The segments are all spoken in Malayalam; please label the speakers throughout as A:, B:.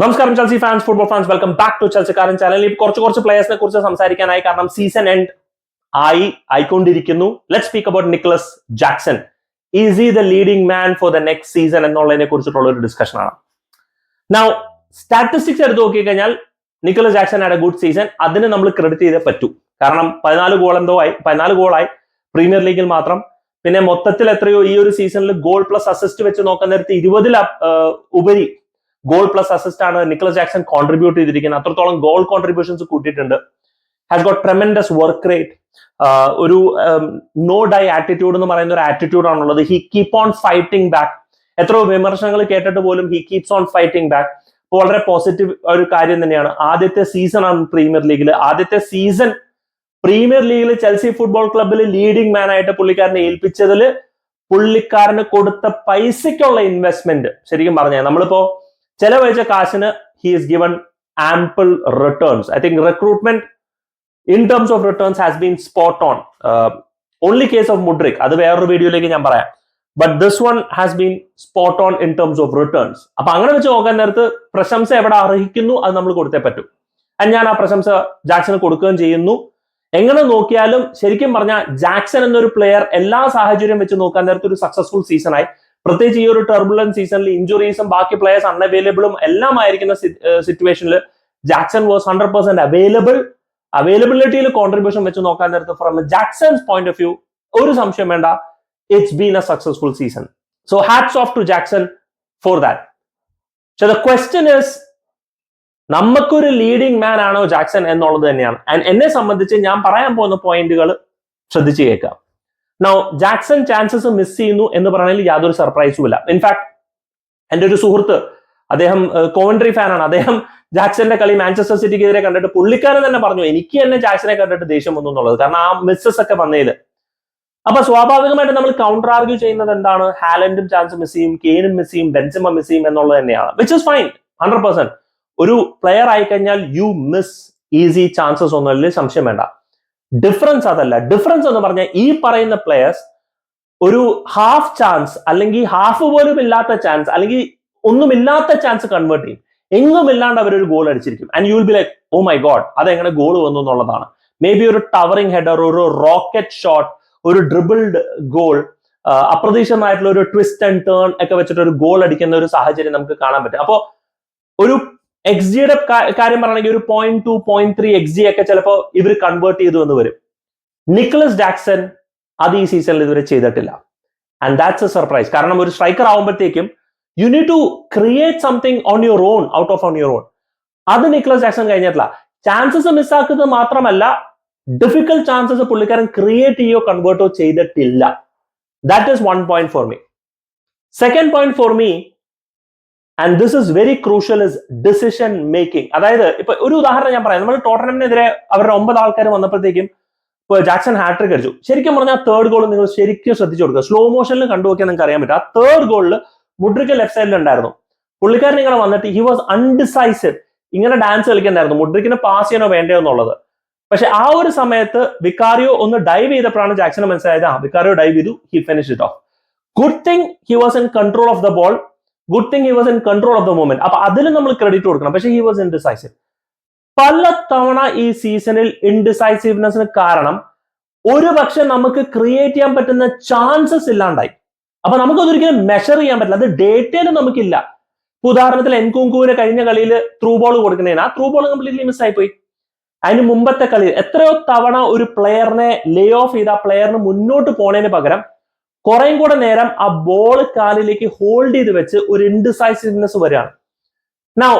A: നമസ്കാരം Chelsea fans football fans welcome back to ചെൽസിക്കാരൻ ചാനലിൽ കുറച്ച് കുറച്ച് പ്ലേയേഴ്സിനെ കുറിച്ച് സംസാരിക്കാനായി കാരണം സീസൺ എൻഡ് ആയി ആയിക്കൊണ്ടിരിക്കുന്നു. Let speak about Nicolas Jackson is ഈ the leading man for the next season എന്നുള്ളതിനെ കുറിച്ചിട്ടുള്ള ഒരു ഡിസ്കഷൻ ആണ്. നൗ സ്റ്റാറ്റിസ്റ്റിക്സ് എടുത്ത് നോക്കിക്കഴിഞ്ഞാൽ Nicolas Jackson had a good season അതിന് നമ്മൾ ക്രെഡിറ്റ് ചെയ്തേ പറ്റൂ. കാരണം പതിനാല് ഗോൾ എന്തോ ആയി പതിനാല് ഗോളായി പ്രീമിയർ ലീഗിൽ മാത്രം. പിന്നെ മൊത്തത്തിൽ എത്രയോ ഈ ഒരു സീസണിൽ ഗോൾ പ്ലസ് അസിസ്റ്റ് വെച്ച് നോക്കാൻ നേരത്തെ ഇരുപതിൽ ഉപരി ഗോൾ പ്ലസ് അസിസ്റ്റ് ആണ് നിക്കലസ് ജാക്സൺ കോൺട്രിബ്യൂട്ട് ചെയ്തിരിക്കുന്നത്. അത്രത്തോളം ഗോൾ കോൺട്രിബ്യൂഷൻസ് കൂട്ടിയിട്ടുണ്ട്. Has got tremendous work rate ഒരു നോ ഡൈ ആറ്റിറ്റ്യൂഡ് എന്ന് പറയുന്ന ഒരു ആറ്റിറ്റ്യൂഡ് ആണുള്ളത്. He keep on fighting back എത്ര വിമർശനങ്ങൾ കേട്ടിട്ട് പോലും he keeps on fighting back വളരെ പോസിറ്റീവ് ഒരു കാര്യം തന്നെയാണ്. ആദ്യത്തെ സീസൺ ആണ് പ്രീമിയർ ലീഗിൽ ആദ്യത്തെ സീസൺ പ്രീമിയർ ലീഗിൽ ചെൽസി ഫുട്ബോൾ ക്ലബിൽ ലീഡിംഗ് മാൻ ആയിട്ട് പുള്ളിക്കാരനെ ഏൽപ്പിച്ചതിൽ പുള്ളിക്കാരന് കൊടുത്ത പൈസയ്ക്കുള്ള ഇൻവെസ്റ്റ്മെന്റ് ശരിക്കും പറഞ്ഞാൽ നമ്മളിപ്പോ ചെലവഴിച്ച കാശിന് he is given ample returns I think recruitment in terms of returns has been spot on only case of Mudryk അത് വേറൊരു വീഡിയോയിലേക്ക് ഞാൻ പറയാം. But this one has been spot on in terms of returns അപ്പൊ അങ്ങനെ വെച്ച് നോക്കാൻ നേരത്ത് പ്രശംസ എവിടെ അർഹിക്കുന്നു? അത് നമ്മൾ കൊടുത്തേ പറ്റൂ. ഞാൻ ആ പ്രശംസ ജാക്സന് കൊടുക്കുകയും ചെയ്യുന്നു. എങ്ങനെ നോക്കിയാലും ശരിക്കും പറഞ്ഞാൽ ജാക്സൺ എന്നൊരു പ്ലെയർ എല്ലാ സാഹചര്യം വെച്ച് നോക്കാൻ നേരത്തെ ഒരു സക്സസ്ഫുൾ സീസൺ ആയി. പ്രത്യേകിച്ച് ഈ ഒരു ടെർബുലൻ സീസണിൽ ഇഞ്ചുറീസും ബാക്കി പ്ലേയേഴ്സ് അൺഅവൈലബിളും എല്ലാം ആയിരിക്കുന്ന സിറ്റുവേഷനിൽ Jackson was hundred percent available അവൈലബിലിറ്റിയിൽ contribution വെച്ച് നോക്കാൻ നേരത്ത് from Jackson's point of view ഒരു സംശയം വേണ്ട. It's been a successful season so hats off to Jackson for that question is നമുക്കൊരു ലീഡിംഗ് മാൻ ആണോ ജാക്സൺ എന്നുള്ളത് തന്നെയാണ്. ആൻഡ് എന്നെ സംബന്ധിച്ച് ഞാൻ പറയാൻ പോകുന്ന പോയിന്റുകൾ ശ്രദ്ധിച്ചു കേൾക്കാം. നൗ ജാക്സൺ ചാൻസസ് മിസ് ചെയ്യുന്നു എന്ന് പറയുന്നതിൽ യാതൊരു സർപ്രൈസും ഇല്ല. ഇൻഫാക്ട് എന്റെ ഒരു സുഹൃത്ത് അദ്ദേഹം കോവൻട്രി ഫാനാണ് അദ്ദേഹം ജാക്സന്റെ കളി മാഞ്ചസ്റ്റർ സിറ്റിക്കെതിരെ കണ്ടിട്ട് പുള്ളിക്കാരൻ തന്നെ പറഞ്ഞു എനിക്ക് തന്നെ ജാക്സനെ കണ്ടിട്ട് ദേഷ്യം വന്നു എന്നുള്ളത്. കാരണം ആ മിസ്സസ് ഒക്കെ വന്നതിൽ അപ്പൊ സ്വാഭാവികമായിട്ട് നമ്മൾ കൗണ്ടർ ആർഗ്യൂ ചെയ്യുന്നത് എന്താണ്? ഹാലൻഡും ചാൻസ് മിസ് ചെയ്യും കെയിനും മിസ് ചെയ്യും ബെഞ്ചമ മിസ് ചെയ്യും എന്നുള്ളത് തന്നെയാണ്. Which is fine hundred percent ഒരു പ്ലെയർ ആയി കഴിഞ്ഞാൽ യു മിസ് ഈസി ചാൻസസ് ഒന്നും സംശയം വേണ്ട. ഡിഫറൻസ് അതല്ല. ഡിഫറൻസ് എന്ന് പറഞ്ഞാൽ ഈ പറയുന്ന പ്ലെയേഴ്സ് ഒരു ഹാഫ് ചാൻസ് അല്ലെങ്കിൽ ഹാഫ് പോലും ഇല്ലാത്ത ചാൻസ് അല്ലെങ്കിൽ ഒന്നുമില്ലാത്ത ചാൻസ് കൺവേർട്ട് ചെയ്യും. എങ്ങും ഇല്ലാണ്ട് ഒരു goal അടിച്ചിരിക്കും. And you will be like oh my God അത് എങ്ങനെ ഗോൾ വന്നു എന്നുള്ളതാണ്. മേ ബി ഒരു ടവറിംഗ് ഹെഡർ ഒരു റോക്കറ്റ് ഷോട്ട് ഒരു ഡ്രിബിൾഡ് ഗോൾ അപ്രതീക്ഷിതമായിട്ടുള്ള ഒരു ട്വിസ്റ്റ് ആൻഡ് ടേൺ ഒക്കെ വെച്ചിട്ട് ഒരു ഗോൾ അടിക്കുന്ന ഒരു സാഹചര്യം നമുക്ക് കാണാൻ പറ്റും. അപ്പോൾ ഒരു എക്സ് ജിയുടെ കാര്യം പറയണെങ്കിൽ ഒരു point two point three x G ഒക്കെ ചിലപ്പോൾ ഇവർ കൺവേർട്ട് ചെയ്തു എന്ന് വരും. നിക്കലസ് ജാക്സൺ അത് ഈ സീസണിൽ ഇതുവരെ ചെയ്തിട്ടില്ല. ആൻഡ് ദാറ്റ്സ് എ സർപ്രൈസ് കാരണം ഒരു സ്ട്രൈക്കർ ആവുമ്പോഴത്തേക്കും you need to create something on your own out of on your own അത് നിക്കലസ് ജാക്സൺ കഴിഞ്ഞിട്ടില്ല. ചാൻസസ് മിസ്സാക്കുന്നത് മാത്രമല്ല ഡിഫിക്കൽ ചാൻസസ് പുള്ളിക്കാരൻ ക്രിയേറ്റ് ചെയ്യോ കൺവേർട്ടോ ചെയ്തിട്ടില്ല. That is one point for me second point for me and this is very crucial is decision making അതായത് ഇപ്പൊ ഒരു ഉദാഹരണം ഞാൻ പറയാം. നമ്മൾ ടോട്ടനമിനെതിരെ അവരുടെ ഒമ്പത് ആൾക്കാർ വന്നപ്പോഴത്തേക്കും ഇപ്പൊ ജാക്സൺ ഹാട്രിക് അടിച്ചു. ശരിക്കും പറഞ്ഞാൽ തേർഡ് ഗോൾ നിങ്ങൾ ശരിക്കും ശ്രദ്ധിച്ചു കൊടുക്കുക. സ്ലോ മോഷനിൽ കണ്ടുനോക്കിയാൽ നിങ്ങൾക്ക് അറിയാൻ പറ്റും. ആ തേർഡ് ഗോളിൽ മുഡ്രിക്ക് ലെഫ്റ്റ് സൈഡിൽ ഉണ്ടായിരുന്നു. പുള്ളിക്കാരൻ ഇങ്ങനെ വന്നിട്ട് ഹി വാസ് അൺഡിസൈസഡ് ഇങ്ങനെ ഡാൻസ് കളിക്കണ്ടായിരുന്നു മുഡ്രിക്കിന് പാസ് ചെയ്യണോ വേണ്ടയോ എന്നുള്ളത്. പക്ഷെ ആ ഒരു സമയത്ത് വിക്കാരിയോ ഒന്ന് ഡൈവ് ചെയ്തപ്പോഴാണ് ജാക്സന് മനസ്സിലായത് ആ വിക്കാരിയോ ഡൈവ് ചെയ്തു. He finish it off good thing he was in control of the ball good thing he was in control of the moment അപ്പൊ അതിലും നമ്മൾ ക്രെഡിറ്റ് കൊടുക്കണം. പക്ഷെ ഹി വാസ് ഇൻഡിസൈസീവ് പല തവണ ഈ സീസണിൽ ഇൻഡിസൈസീവ്നെസ്സിന് കാരണം ഒരു പക്ഷെ നമുക്ക് ക്രിയേറ്റ് ചെയ്യാൻ പറ്റുന്ന ചാൻസസ് ഇല്ലാണ്ടായി. അപ്പൊ നമുക്ക് അതൊരിക്കലും മെഷർ ചെയ്യാൻ പറ്റില്ല. അത് ഡേറ്റയിൽ നമുക്കില്ല. ഉദാഹരണത്തിൽ എൻകുങ്കുവിന് കഴിഞ്ഞ കളിയിൽ ത്രൂ ബോൾ കൊടുക്കുന്നതിന്. ആ ത്രൂ ബോൾ കംപ്ലീറ്റ്ലി മിസ് പോയി. അതിന് മുമ്പത്തെ കളി എത്രയോ തവണ ഒരു പ്ലെയറിനെ ലേ ഓഫ് ചെയ്ത ആ പ്ലെയറിന് മുന്നോട്ട് പോണതിന് പകരം കുറേയും കൂടെ നേരം ആ ബോൾ കാലിലേക്ക് ഹോൾഡ് ചെയ്ത് വെച്ച് ഒരു ഇൻഡിസൈസീവ്നെസ് വരികയാണ് now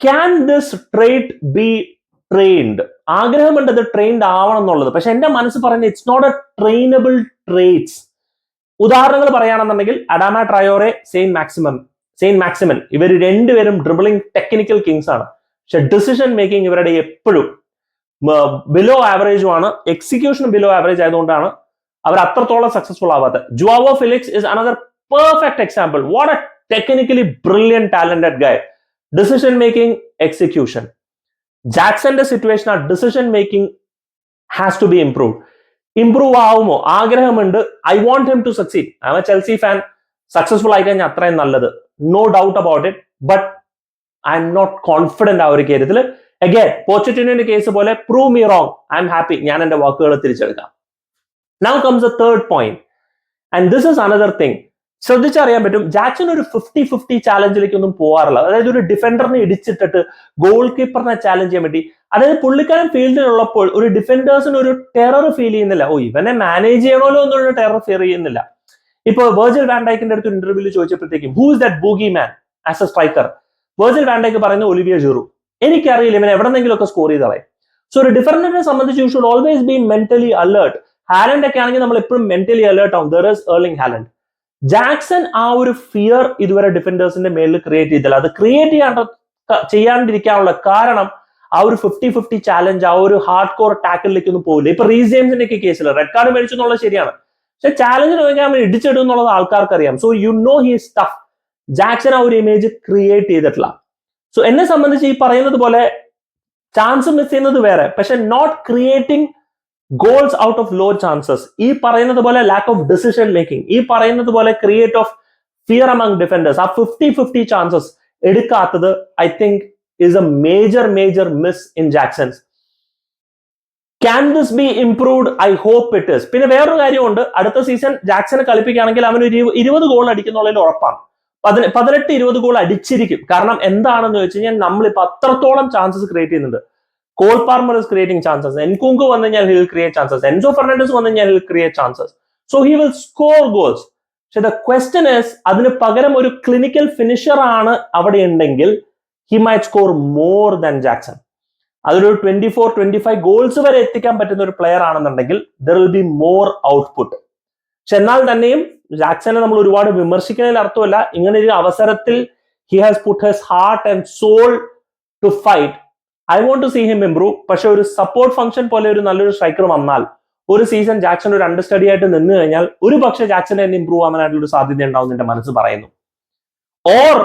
A: can this trait be trained ആഗ്രഹമുണ്ട് അത് ട്രെയിൻഡ് ആവണം എന്നുള്ളത് പക്ഷെ എന്റെ മനസ്സ് പറയുന്നത് it's not a trainable traits ഉദാഹരണങ്ങൾ പറയുകയാണെന്നുണ്ടെങ്കിൽ Adama Traore Saint Maximin Saint Maximin ഇവർ രണ്ടുപേരും ഡ്രിബിളിംഗ് ടെക്നിക്കൽ കിങ്സ് ആണ്. പക്ഷെ ഡിസിഷൻ മേക്കിംഗ് ഇവരുടെ എപ്പോഴും ബിലോ ആവറേജും ആണ് എക്സിക്യൂഷൻ ബിലോ ആവറേജ് ആയതുകൊണ്ടാണ് അവർ അത്രത്തോളം successful ആവാത്തത് Joao Felix is another perfect example what a technically brilliant talented guy decision making execution ജാക്സന്റെ situation ആ decision making has to be improve improve ആവുമോ? ആഗ്രഹമുണ്ട്. I want him to succeed I a Chelsea fan successful ആയി കഴിഞ്ഞാൽ അത്രയും നല്ലത്. No doubt about it but I'm not confident ആ ഒരു കാര്യത്തിൽ അഗൈൻ പോച്ചറ്റിനോന്റെ കേസ് പോലെ prove me wrong I'm happy ഞാൻ എന്റെ വാക്കുകൾ തിരിച്ചെടുക്കാം. Now comes a third point and this is another thing ശ്രദ്ധിച്ചറിയാൻ പറ്റും ജാക്സൺ ഒരു ഫിഫ്റ്റി ഫിഫ്റ്റി ചാലഞ്ചിലേക്ക് ഒന്നും പോകാറില്ല അതായത് ഒരു ഡിഫൻഡറിനെ ഇടിച്ചിട്ടിട്ട് ഗോൾ കീപ്പറിനെ ചാലഞ്ച് ചെയ്യാൻ വേണ്ടി. അതായത് പുള്ളിക്കാരൻ ഫീൽഡിലുള്ളപ്പോൾ ഒരു ഡിഫൻഡേഴ്സിന് ഒരു ടെറർ ഫീൽ ചെയ്യുന്നില്ല. ഓ ഇവനെ മാനേജ് ചെയ്യണമല്ലോ എന്നുള്ള ടെറർ ഫീൽ ചെയ്യുന്നില്ല. ഇപ്പൊ വേർജിൽ വാൻഡൈക്കിന്റെ അടുത്ത് ഇന്റർവ്യൂവിൽ ചോദിച്ചപ്പോഴത്തേക്കും who is that bogeyman as a striker Virgil van Dijk പറയുന്ന ഒലിവിയ ജൂറു എനിക്കറിയില്ല ഇവൻ എവിടെന്നെങ്കിലും ഒക്കെ സ്കോർ ചെയ്തളെ സോ ഒരു ഡിഫൻഡറിനെ സംബന്ധിച്ച് you should always be mentally alert Haaland ഒക്കെ ആണെങ്കിൽ നമ്മൾ എപ്പോഴും മെന്റലി അലേർട്ട് ആവും. There is Erling Haaland Jackson ആ ഒരു ഫിയർ ഇതുവരെ ഡിഫൻഡേഴ്സിന്റെ മേലിൽ ക്രിയേറ്റ് ചെയ്തില്ല. അത് ക്രിയേറ്റ് ചെയ്യാണ്ട് ചെയ്യാണ്ടിരിക്കാനുള്ള കാരണം ആ ഒരു ഫിഫ്റ്റി ഫിഫ്റ്റി ചാലഞ്ച് ആ ഒരു ഹാർഡ് കോർ ടാക്കിലേക്ക് ഒന്നും പോകില്ല ഇപ്പൊ റീസെയിംസിന്റെ ഒക്കെ കേസിൽ റെഡ് കാർഡ് മേടിച്ചു എന്നുള്ളത് ശരിയാണ്. പക്ഷെ ചാലഞ്ച് നോക്കിയാൽ അവൻ ഇടിച്ചിടും എന്നുള്ളത് ആൾക്കാർക്ക് അറിയാം so you know he tough Jackson ആ ഒരു ഇമേജ് ക്രിയേറ്റ് ചെയ്തിട്ടില്ല. സോ എന്നെ സംബന്ധിച്ച് ഈ പറയുന്നത് പോലെ ചാൻസ് മിസ് ചെയ്യുന്നത് വേറെ. പക്ഷെ not creating goals out of low chances ഈ പറയുന്നത് പോലെ ലാക്ക് ഓഫ് ഡിസിഷൻ മേക്കിംഗ് ഈ പറയുന്നത് പോലെ create of fear among defenders ആ ഫിഫ്റ്റി ഫിഫ്റ്റി ചാൻസസ് എടുക്കാത്തത് I think is a major major miss in Jackson's can this be improved I hope it is പിന്നെ വേറൊരു കാര്യമുണ്ട്. അടുത്ത സീസൺ ജാക്സനെ കളിപ്പിക്കുകയാണെങ്കിൽ അവൻ ഒരു ഇരുപത് ഗോൾ അടിക്കുന്നുള്ളതിൽ ഉറപ്പാണ്. പതിനെ പതിനെട്ട് ഇരുപത് ഗോൾ അടിച്ചിരിക്കും. കാരണം എന്താണെന്ന് വെച്ച് കഴിഞ്ഞാൽ നമ്മളിപ്പോ അത്രത്തോളം ചാൻസസ് ക്രിയേറ്റ് ചെയ്യുന്നുണ്ട്. Cole Palmer is creating chances Nkunku വന്നു കഴിഞ്ഞാൽ he'll create chances Enzo Fernandez വന്നു കഴിഞ്ഞാൽ he'll create chances so he will score goals പക്ഷെ ദ ക്വസ്റ്റൻ ഇസ് അതിന് പകരം ഒരു ക്ലിനിക്കൽ ഫിനിഷർ ആണ് അവിടെ ഉണ്ടെങ്കിൽ he might score more than Jackson അതൊരു twenty four twenty five goals വരെ എത്തിക്കാൻ പറ്റുന്ന ഒരു പ്ലെയർ ആണെന്നുണ്ടെങ്കിൽ there will be more output പക്ഷെ എന്നാൽ തന്നെയും ജാക്സനെ നമ്മൾ ഒരുപാട് വിമർശിക്കുന്നതിൽ അർത്ഥമല്ല. ഇങ്ങനെ ഒരു അവസരത്തിൽ he has put his heart and soul to fight I want to see him improve പക്ഷെ ഒരു സപ്പോർട്ട് ഫംഗ്ഷൻ പോലെ ഒരു നല്ലൊരു സ്ട്രൈക്കർ വന്നാൽ ഒരു സീസൺ ജാക്സൺ ഒരു അണ്ടർസ്റ്റഡി ആയിട്ട് നിന്ന് കഴിഞ്ഞാൽ ഒരു പക്ഷേ ജാക്സൺ തന്നെ ഇംപ്രൂവ് ആവാനായിട്ടുള്ള ഒരു സാധ്യത ഉണ്ടാവും എന്റെ മനസ്സ് പറയുന്നു. ഓർ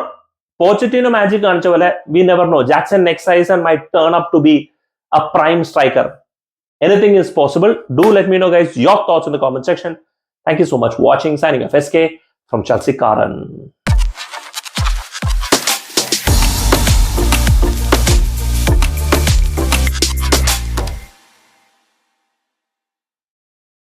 A: പോച്ചറ്റീനോ മാജിക് കാണിച്ച പോലെ we never know Jackson next season may turn up to be a prime striker anything is possible do let me know guys your thoughts in the comment section thank you so much watching watching. F S K from Karan.